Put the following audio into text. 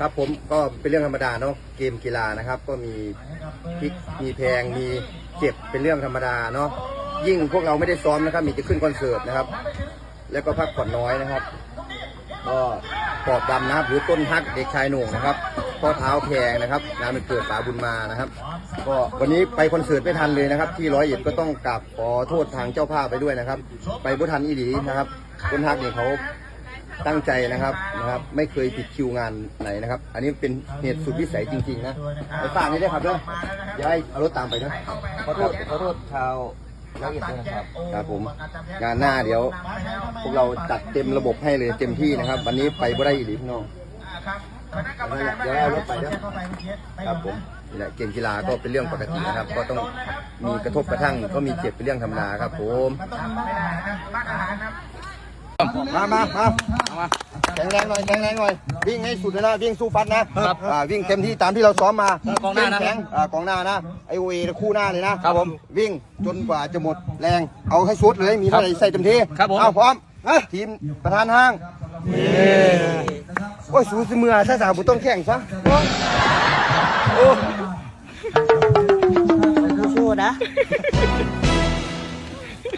ครับผมก็เป็นเรื่องธรรมดาเนาะเกมกีฬานะครับ ก็มีพลิกมีแพงมีเจ็บเป็นเรื่องธรรมดาเนาะยิ่งพวกเราไม่ได้ซ้อมนะครับ มีจะขึ้นคอนเสิร์ตนะครับ แล้วก็พักผ่อนน้อยนะครับ ก็ปอบดำนะครับ หรือต้นฮักเด็กชายหน่งนะครับข้อเท้าแพงนะครับงานมันเกิดสาบุญมานะครับ ก็วันนี้ไปคอนเสิร์ตไม่ทันเลยนะครับ ที่ร้อยเอ็ดก็ต้องกราบขอโทษทางเจ้าภาพไปด้วยนะครับ ไปบุทันอีหลีนะครับต้นฮักเนี่ยเขา ตั้งใจนะครับนะครับ ไม่เคยผิดคิวงานไหนนะครับ อันนี้เป็นเหตุสุดวิสัยจริง ๆ นะไปฝากนี่ด้วยครับเด้ออย่าให้เอารถตามไปนะขอโทษขอโทษชาวร้อยเอ็ดด้วยนะครับครับผมงานหน้าเดี๋ยว พวกเราจัดเต็มระบบให้เลยเต็มที่นะครับ วันนี้ไปบ่ได้อีหลีพี่น้องเดี๋ยวเอารถไปเด้อครับผมนี่แหละเกมกีฬาก็เป็นเรื่องปกตินะครับ ก็ต้องมีกระทบกระทั่งก็มีเจ็บเป็นเรื่องธรรมดาครับผม มามามามาแข็งแรงหน่อยแข็งแรงหน่อยวิ่งให้สุดนะวิ่งสู้ฟัดนะครับวิ่งเต็มที่ตามที่เราซ้อมมาครังแข็งอ่ากองหน้านะไอโอเอคู่หน้าเลยนะครับผม วิ่งจนกว่าจะหมดแรงเอาให้สุดเลยมีอะไรใส่เต็มที่ครับผมเอาพร้อมนะทีมประธานห้างโอ้ยสูสีมือถ้าสาวบุต้องแข่งซะสู้ๆนะ